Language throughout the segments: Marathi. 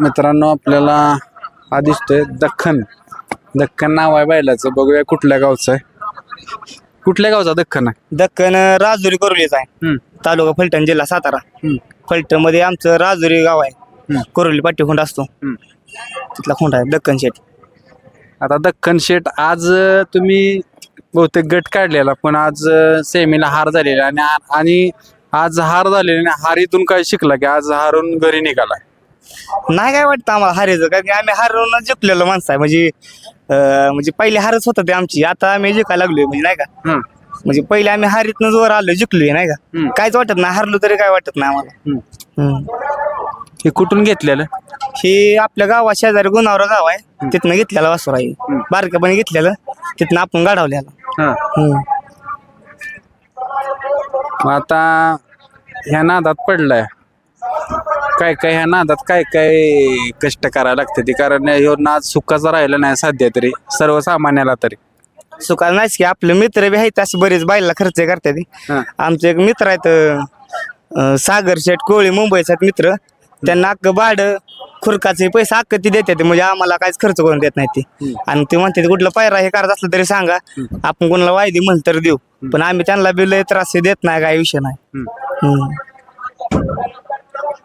मित्रांनो आपल्याला हा दिसतोय दख्खन. दख्खन नाव आहे बैलाचं. बघूया कुठल्या गावचं आहे. कुठल्या गावचा दख्खन आहे? दक्कन राजुरी कोरोलीचा आहे. हम्म, तालुका फलटण जिल्हा सातारा. हम्म, फलटणमध्ये आमचं राजुरी गाव आहे. हम्म, कोरोली पाठी खोंड असतो. हम्म. तिथला खोंड आहे दक्कन शेट आता दख्खन शेट आज अं, तुम्ही बहुतेक गट काढलेला पण आज अं, सेमीला हार झालेला आणि आणि आज हार झालेला आणि हारीतून काय शिकला की आज हारून घरी निघाला. नाही काय वाटतं आम्हाला हारायचं कारण की आम्ही हारून जिंकलेलो माणसं आहे. म्हणजे अं, म्हणजे पहिले हारच होतं ते आमची. आता आम्ही जिंकायला लागलोय म्हणजे नाही का? म्हणजे पहिले आम्ही हारीतनं जोर आलो जिंकलोय नाही का. काहीच वाटत नाही. हारलो तरी काय वाटत नाही आम्हाला. हम्म. हे. कुठून घेतलेलं? हे आपल्या गावात शेजारी गुणावरा गाव आहे. तिथनं घेतलेला वासूर आहे बारक्यापणे घेतलेलं. तिथनं आपण गाढवलेला. हां. हम्म. मग आता ह्या नादात पडलाय. काय काय ह्या नादात काय काय कष्ट करायला लागते ते? कारण ह्यो नाद सुखाचा राहिला नाही सध्या तरी सर्वसामान्याला तरी. सुकाल नाहीच की आपले मित्र बी आहेत असे बरेच बायला खर्च करतात ते. हा. आमचे एक मित्र आहेत अं, सागर शेठ कोळी मुंबईचे आहेत मित्र. त्यांना अख्खं भाड खुरकाचे पैसे अख्ख ती देतात म्हणजे आम्हाला काहीच खर्च करून देत नाही ते. आणि ते म्हणते कुठलं पायरा हे करत असलं तरी सांगा आपण कोणाला वायदी म्हणलं तर देऊ. पण आम्ही त्यांना बी लय त्रास हे देत नाही काय विषय नाही. हम्म.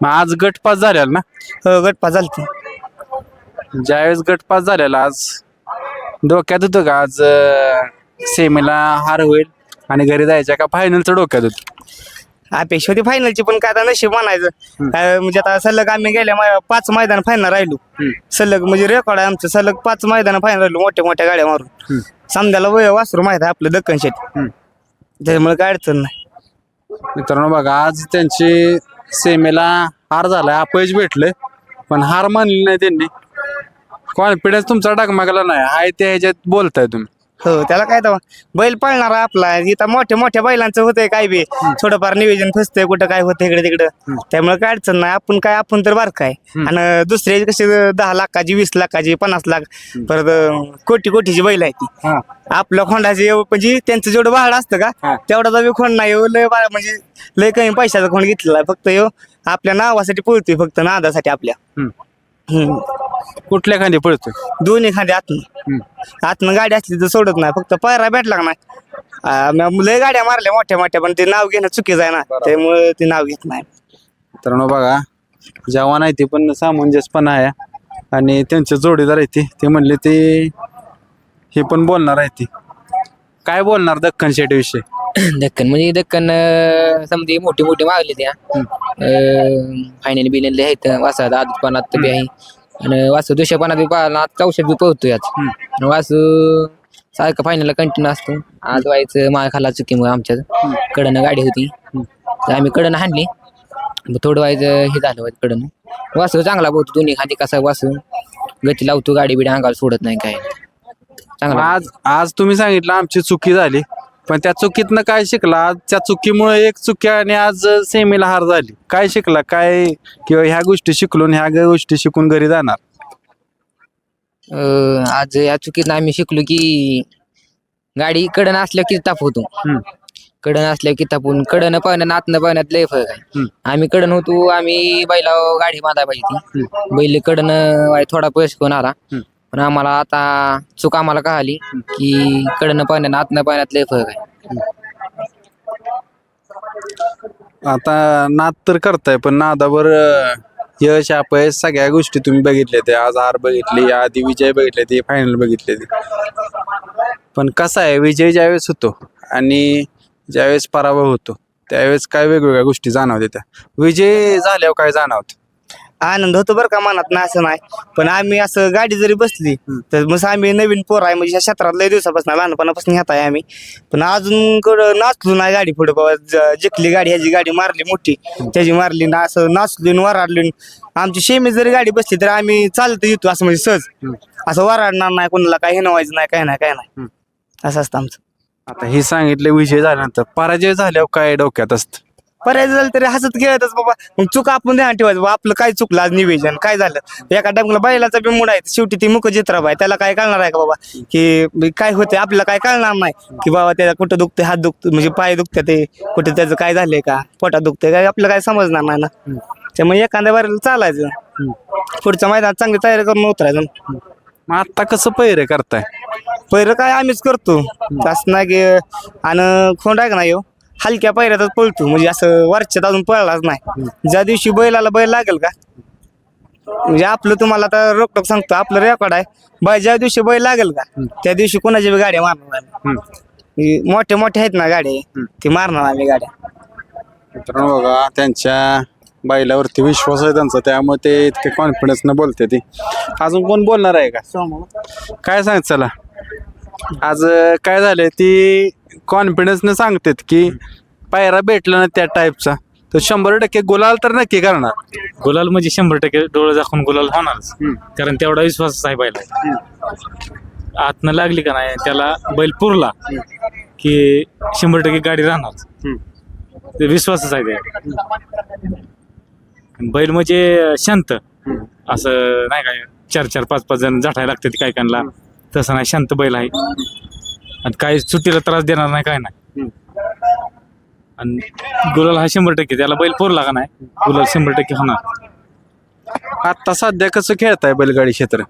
मग आज गट पास झालेला ना? हो गटपा चालते ज्यावेळेस गट पास झालेला आज डोक्यात होतं का? आज सेमीला हार होईल आणि घरी जायच्या का? फायनलचं डोक्यात होतं. अपेक्षा होती फायनलची पण काय आता नशीब म्हणायचं म्हणजे आता सलग आम्ही गेल्या मै- पाच मैदान फायनल राहिलो. सलग म्हणजे रेकॉर्ड आहे आमचं. सलग पाच मैदान फायनल राहिलो मोठ्या मोठ्या गाड्या मारून. समजायला वय वासरू माहीत आहे आपलं दक्कन शेट हम्म. त्याच्यामुळे काय अडचण नाही. मित्रांनो बघा आज त्यांची सेमीला हार झालाय अपयश भेटलं पण हार मानली नाही त्यांनी. कॉन्फिडन्स तुमचा डगमगला नाही. आहे त्या ह्याच्यात बोलताय तुम्ही. हो त्याला काय तेव्हा बैल पाळणार आपला. इथं मोठ्या मोठ्या बैलांचं होतंय काय बी. थोडंफार नियोजन फसतंय कुठं काय होतं इकडे तिकडं. त्यामुळे काय अडचण नाही. आपण काय आपण तर बारक आहे. आणि दुसरे कसे दहा लाखाची वीस लाखाची पन्नास लाख परत कोटी कोटीची बैल आहे ती. आपल्या खोंडाचे म्हणजे त्यांचं जेवढं भाड असतं. का तेवढा बी खोंड नाही लय म्हणजे लय कमी पैशाचा खोंड घेतलेला फक्त यो आपल्या नावासाठी पळतोय फक्त नादासाठी आपल्या. हम्म. कुठल्या खांदी पळतोय? दोन्ही खांदे आतनं. आतनं गाडी असली तर सोडत नाही फक्त पायरा भेटला का नाही? आ, लय गाड्या मारल्या मोठ्या मोठ्या पण ते नाव घेणं चुकीचं आहे ना त्यामुळे ते नाव घेत नाही. मित्रांनो बघा जवान आहे ते पण सामंजस्यपणा आहे आणि त्यांचे जोडीदार आहे ते. ते म्हणले ते हे पण बोलणार आहे ते. काय बोलणार दख्खन शेट विषयी? दक्कन म्हणजे दक्कन अं, समजे मोठी मोठी मागली त्या. फायनल बिनल आहेत वासात आदतपणात बी आहे. आणि वासू दुष्यपणात बी पाहिला चौशात बी पोहतो आज. वासू सारखं फायनलला कंटिन्यू असतो. आज व्हायचं माळ खाला चुकीमुळे आमच्या कडनं गाडी होती. तर आम्ही कडनं हाणली. मग थोडं व्हायचं हे झालं व्हायचं कडनं. वासू चांगला पोहतो दोन्ही खाली कसा वासू. गती लावतो गाडी बिडी अंगाला सोडत नाही काय चांगला. आज आज तुम्ही सांगितलं आमची चुकी झाली. पण त्या चुकीतनं काय शिकला? आज त्या चुकीमुळे एक चुकी आणि आज सेमीला हार झाली. काय शिकला? काय किंवा ह्या गोष्टी शिकलून ह्या गोष्टी शिकून घरी जाणार? अं, आज या चुकीतनं आम्ही शिकलो की गाडी कडन असल्या की ताप होतो. हम्म. कडन असल्या की तापून कडन पाहण्यात आतनं पाहण्यात लय फरक आहे. हम्म. आम्ही कडन होतो आम्ही बैला गाडी बांधा पाहिजे ती बैल कडन थोडा पैसे कोण आला. हम्म. पण आम्हाला आता चूक आम्हाला कळाली की कडनं पाण्यात आतनं पाण्यात लय फरक आहे. आता नाद तर करताय पण नादावर अं, यश अपयश सगळ्या गोष्टी तुम्ही बघितल्या ते आज हार बघितली आधी विजय बघितले ते फायनल बघितले ते. पण कसा आहे विजय ज्यावेळेस होतो आणि ज्यावेळेस पराभव होतो त्यावेळेस काय वेगवेगळ्या गोष्टी जाणवते त्या. विजय झाल्यावर काय जाणवत? आनंद होतो बरं का मनात ना असं नाही. पण आम्ही असं गाडी जरी बसली तर मग आम्ही नवीन पोर आहे म्हणजे क्षेत्रात लय दिवसापासून लहानपणापासून घेत आहे आम्ही. पण अजून कडं नाचलो नाही गाडी पुढे बाबा. जिंकली गाडी ह्याची गाडी मारली मोठी. त्याची मारली ना असं नाचलो न वराडलो. आमची शेमी जरी गाडी बसली तर आम्ही चालत येतो असं म्हणजे सहज. असं वराडणार नाही कोणाला काही नवायचं नाही काय नाही काय नाही. असं असतं आमचं. आता हे सांगितलं विजय झाल्यानंतर पराजय झाल्यावर काय डोक्यात असतं? पर्याय झालं तरी हसत खेळतच बाबा. मग चूक आपण ध्यान ठेवायचं. बाबा आपलं काय चुकलं आज निवेदन? काय झालं? एका टाइमला बैलाचा बी मूड आहे. शेवटी ती मुख चित्राब आहे त्याला काय कळणार आहे का बाबा? की काय होते आपल्याला काय कळणार नाही. की बाबा त्याला कुठं दुखते हात दुखते म्हणजे पाय दुखते ते. कुठे त्याचं काय झालंय का? पोटात दुखते काय आपल्याला काय समजणार नाही ना. त्यामुळे एखाद्या बारीला चालायचं. पुढच्या मैदानात चांगली तयारी करून उतरायचं. मग आता कसं पैरे करताय? पहिलं काय आम्हीच करतो. असं नाही की आणि खोंड आहे का नाही ह्यो, हलक्या पायऱ्यातच पळतो. म्हणजे असं वरच्यात अजून पळलाच नाही. ज्या दिवशी बैलाला बैल लागेल का? म्हणजे आपलं तुम्हाला आता रोकटोक सांगतो. आपलं रेकॉर्ड आहे. बाय ज्या दिवशी बैल लागेल का? त्या दिवशी कोणाच्या बी गाड्या मारणार आम्ही. म्हणजे मोठे मोठे आहेत ना गाड्या ते मारणार आम्ही गाड्या मित्रांनो बघा त्यांच्या बैलावरती विश्वास आहे त्यांचा. त्यामुळे ते इतके कॉन्फिडन्स न बोलते ती. अजून कोण बोलणार आहे का? काय सांग चला. आज अं, काय झालंय? ती कॉन्फिडन्स न सांगतात की पायरा भेटला ना त्या टाईपचा तर शंभर टक्के गुलाल तर नक्की करणार. गुलाल म्हणजे शंभर टक्के डोळे दाखवून गुलाल होणारच. कारण तेवढा विश्वास आहे बैला आतनं लागली का नाही त्याला बैल पुरला की शंभर टक्के गाडी राहणार. ते विश्वासच आहे. ते बैल म्हणजे शांत. असं नाही काय चार चार पाच पाच जण झटायला लागतात काय कानला तसं नाही शांत बैल आहे. आणि काही सुट्टीला त्रास देणार नाही काय नाही. आणि गुलाल हा शंभर टक्के त्याला बैल पुरला का नाही. गुलाल शंभर टक्के होणार. आता सध्या कसं खेळताय बैलगाडी क्षेत्र?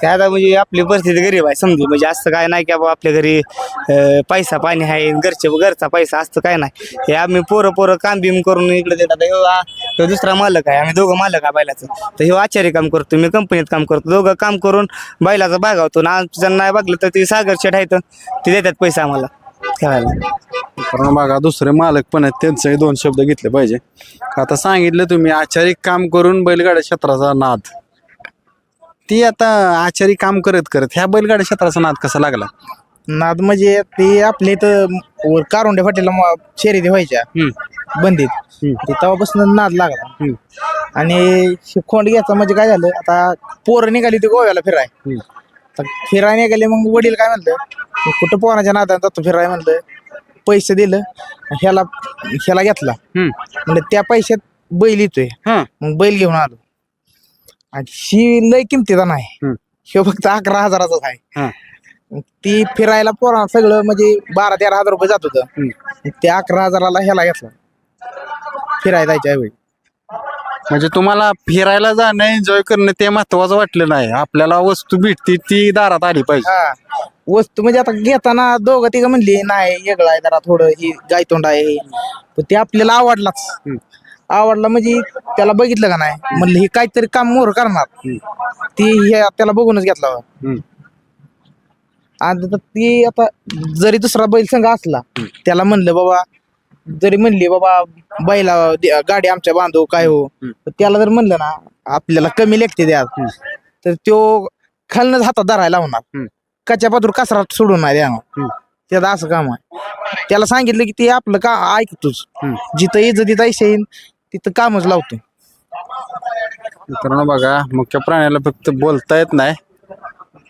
काय आता म्हणजे आपली परिस्थिती गरीब आहे समजू म्हणजे असं काय नाही की बाबा आपल्या घरी अं, पैसा पाणी आहे घरचे घरचा पैसा असतं काय नाही. हे आम्ही पोरं पोरं काम बिम करून इकडे देतात ह्यो आ- ह्यो दुसरा मालक आहे आम्ही दोघं मालक आहे बैलाचं. तर ह्यो आचार्य काम करतो मी कंपनीत काम करतो. दोघं काम करून बैलाचं भागावतो ना आमचं नाही बघलं तर ते सागर शेठ आहे ते देतात पैसा आम्हाला खेळायला. कारण बघा दुसरे मालक पण आहेत त्यांचंही दोन शब्द घेतले पाहिजे. आता सांगितलं तुम्ही आचारिक काम करून बैलगाड्या क्षेत्राचा नाद. ती आता आचारी काम करत करत ह्या बैलगाड्या क्षेत्राचा नाद कसा लागला? नाद म्हणजे ते आपल्या इथं वर कारोंडे फाटीला म- शर्यती व्हायच्या. बंदीत. ते तेव्हापासून नाद लागला. आणि हे खोंड घ्यायचा म्हणजे काय झालं? आता पोरं निघाली ते गोव्याला फिराय. आता फिराय निघाले मग वडील काय म्हणलं? "मग कुठं पोराच्या नादात जातो फिराय म्हणलं. पैसे दिलं ह्याला ह्याला घेतला. म्हणजे त्या पैशात बैल येतोय. हा. मग बैल घेऊन आलो. आणि ही लय किमतीचा नाही. ह्यो फक्त अकरा हजाराचाच आहे. हा. ती फिरायला पोरा सगळं म्हणजे बारा तेरा हजार रुपये जात होतं. ते अकरा हजाराला ह्याला घेतला. फिरायला जायच्या वेळी म्हणजे तुम्हाला फिरायला जाणं एन्जॉय करणं ते महत्वाचं वाटलं नाही. आपल्याला वस्तू भेटती ती दारात आली पाहिजे. हा. वस्तू म्हणजे आता घेताना दोघं तिघं म्हणली नाही वेगळं आहे जरा थोडं ही गायतोंड आहे. हे. पण ते आपल्याला आवडलाच. आवडला म्हणजे त्याला बघितलं का नाही? म्हणलं ही काहीतरी काम मोर करणार. ती हे त्याला बघूनच घेतला होता. हम्म. आणि आता ती आता जरी दुसरा बैल संघ असला त्याला म्हणलं बाबा जरी म्हणली बाबा बैला दे- गाडी आमच्या बांधव काय हो? तर त्याला जर म्हणलं ना आपल्याला कमी लेखते द्या. तर तो खालनच हातात धरायला लावणार. कच्च्या पातूर कचरा सोडून नाही द्याणार त्याचं असं काम आहे. त्याला सांगितलं की ते आपलं का ऐकतोच. जिथं इज्जतीत ऐसे येईन तिथं कामच लावतो मित्रांनो बघा मुख्य प्राण्याला फक्त बोलता येत नाही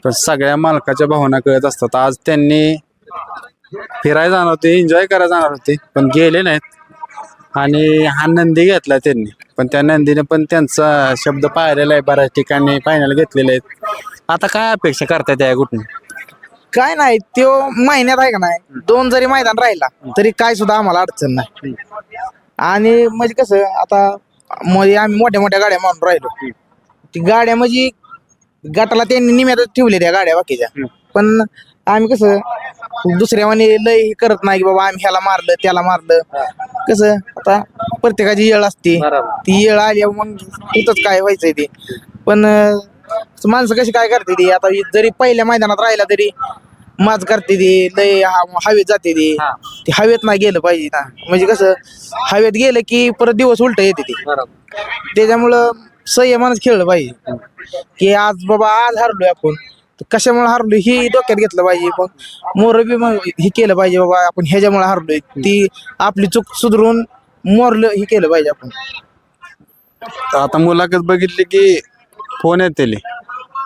पण सगळ्या मालकाच्या भावना कळत असतात. आज त्यांनी फिरायला जाणार होते एन्जॉय करायला जाणार होते पण गेले नाहीत. आणि हा नंदी घेतला त्यांनी. पण त्या नंदीने पण त्यांचा शब्द पाहिलेला आहे बऱ्याच ठिकाणी फायनल घेतलेले आहेत. आता काय अपेक्षा करतायत या कुठून काय नाही तो महिन्यात आहे का नाही दोन जरी मैदान राहिला तरी काय सुद्धा आम्हाला अडचण नाही. आणि म्हणजे कसं आता मध्ये आम्ही मोठ्या मोठ्या गाड्या मारून राहिलो. ती गाड्या म्हणजे गटाला त्यांनी निम्यातच ठेवले त्या गाड्या बाकीच्या. पण आम्ही कसं दुसऱ्यावानी लय हे करत नाही की बाबा आम्ही ह्याला मारलं त्याला मारलं. कसं आता प्रत्येकाची येळ असते. ती येळ आली मग इथंच काय व्हायचंय ते. पण माणसं कशी काय करते ती? आता जरी पहिल्या मैदानात राहिला तरी माज करते ती लय हा- हवेत जाते ती. ती हवेत नाही गेलं पाहिजे ना. म्हणजे कसं हवेत गेलं की परत दिवस उलट येते ती. त्याच्यामुळं संयमानच खेळलं पाहिजे. की आज बाबा आज हरलोय आपण. तर कशामुळे हरलोय ही डोक्यात घेतलं पाहिजे. पण मोर बी मग हे केलं पाहिजे बाबा आपण ह्याच्यामुळे हरलोय. ती आपली चूक सुधरून मोरलं हे केलं पाहिजे आपण. तर आता मुलाखत बघितली की फोन येते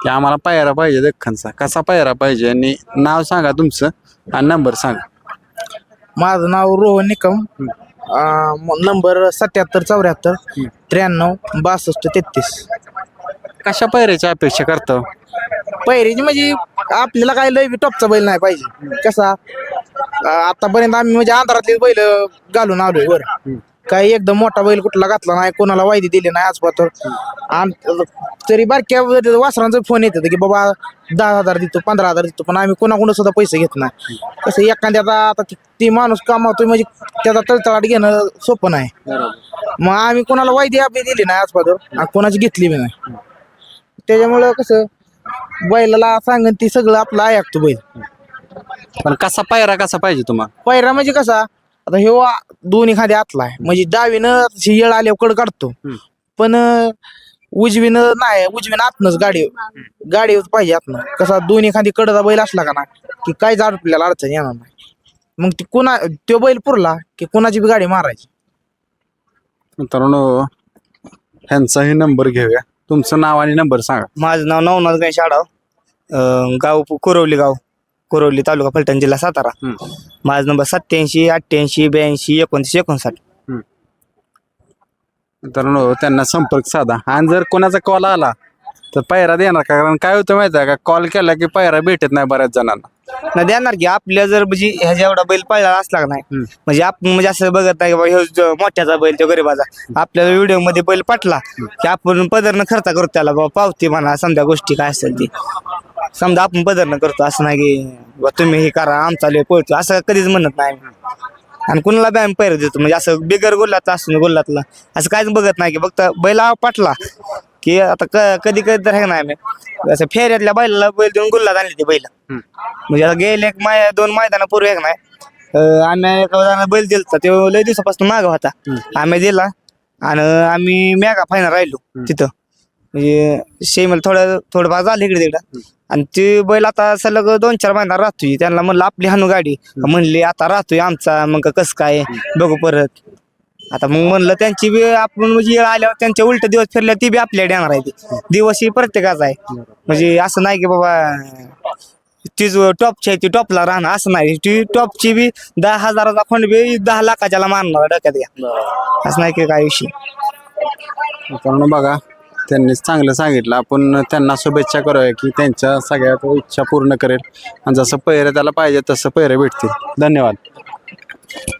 की आम्हाला पायरा पाहिजे दख्खनचा कसा पायरा पाहिजे? आणि नाव सांगा तुमचं आणि नंबर सांगा. माझं नाव रोहन निकम. नंबर सत्याहत्तर चौऱ्याहत्तर त्र्याण्णव बासष्ट तेहतीस. कशा पायऱ्याची अपेक्षा करतो पहिरीची म्हणजे आपल्याला काय लय टॉपचा बैल नाही पाहिजे. कसा? अं, आतापर्यंत आम्ही म्हणजे अंधारातले बैल घालून आलोय वर. काही एकदम मोठा बैल कुठला घातला नाही कोणाला वायदी दिली नाही आजपातर आणि तरी बारक्या वासरांचा फोन येतात की बाबा दहा हजार देतो पंधरा हजार देतो पण आम्ही कोणाकडून सुद्धा पैसे घेत नाही. कसं एखाद्याचा आता ती- माणूस कामावतोय म्हणजे त्याचा तळतळाट घेणं सोपं नाही. मग आम्ही कोणाला वायदी आपली दिली नाही आणि कोणाची घेतली बी नाही. त्याच्यामुळं कसं बैलाला सांगन ती सगळं आपलं ऐकतो बैल. पण कसा पायरा कसा पाहिजे तुम्हाला? पहिरा म्हणजे कसा आता हे दोन्ही खाली आतला आहे. म्हणजे डावीनं येळ आल्यावर कड काढतो. पण उजवीनं नाही उजवीनं आतनच गाडी गाडी पाहिजे आतनं. कसा दोन्ही खाली कडचा बैल असला का ना की काहीच आपल्याला अडचण येणार नाही. मग ती कुणा तो बैल पुरला की कुणाची बी गाडी मारायची. मित्रांनो ह्यांचाही नंबर घेऊया. तुमचं नाव आणि नंबर सांगा. माझं नाव नवनाथ गणेश आडाव अं, गाव कोरवली गाव कोरवली तालुका फलटण जिल्हा सातारा. माझा नंबर सत्याऐंशी अठ्ठ्याऐंशी ब्याऐंशी एकोणतीस एकोणसाठ. मित्रांनो त्यांना संपर्क साधा. आणि जर कोणाचा कॉल आला तर पायरा देणार का? कारण काय होतं माहिती आहे का? कॉल केला की पायरा भेटत नाही बऱ्याच जणांना. नाही देणार की. आपल्या जर म्हणजे ह्याच्या एवढा बैल पाळला असला का नाही? म्हणजे आपण म्हणजे असं बघत नाही की बाबा ह्यो जो मोठ्याचा बैल तो गरीबाचा. आपल्याला व्हिडिओमध्ये बैल पाटला की आपण पदरनं खर्च करतो त्याला. बाबा पावती म्हणा समजा गोष्टी काय असेल ती. समजा आपण पदरनं करतो असं नाही की बाबा तुम्ही हे करा आमचा लय पळतो असं कधीच म्हणत नाही. आणि कुणाला बी आम्ही पैर देतो म्हणजे असं बिगर गोल्लातला असून गोल्लातला. असं काहीच बघत नाही की फक्त बैला पाटला की आता क- कधी कधी तर हे नाही आम्ही. असं फेऱ्यातल्या बैलाला बैल देऊन गुल्लात आणली ती बैल. म्हणजे आता गेले एक माय दोन मैदानापूर्वी एक नाही. अं, आम्ही एका जणाला बैल दिलता तो लय दिवसापासून माग होता. आम्ही दिला आणि आम्ही मेगा फायनल राहिलो तिथं. म्हणजे शेमल थोडं थोडंफार झालं इकडे तिकडं. आणि ते बैल आता सलग दोन चार महिना राहतोय. त्यांना म्हणलं आपली हानू गाडी. म्हणली आता राहतोय आमचा. मग कसं काय? बघू परत. आता मग म्हणलं त्यांची बी आपण म्हणजे येळ आल्यावर त्यांच्या उलट दिवस फिरल्या ती बी आपल्याकडे येणार आहे ती दिवस ही प्रत्येकाचा आहे. म्हणजे असं नाही की बाबा ती जो टॉपची आहे ती टॉपला राहणार. असं नाही. ती टॉपची बी दहा हजाराचा फंड बी दहा लाखाच्याला मारणार डोक्यात घ्या. असं नाही की काय विषय. मित्रांनो बघा त्यांनी चांगलं सांगितलं. आपण त्यांना शुभेच्छा करूया की त्यांच्या सगळ्या तो इच्छा पूर्ण करेल. आणि जसं पैरे त्याला पाहिजे तसं पैरे भेटतील. धन्यवाद.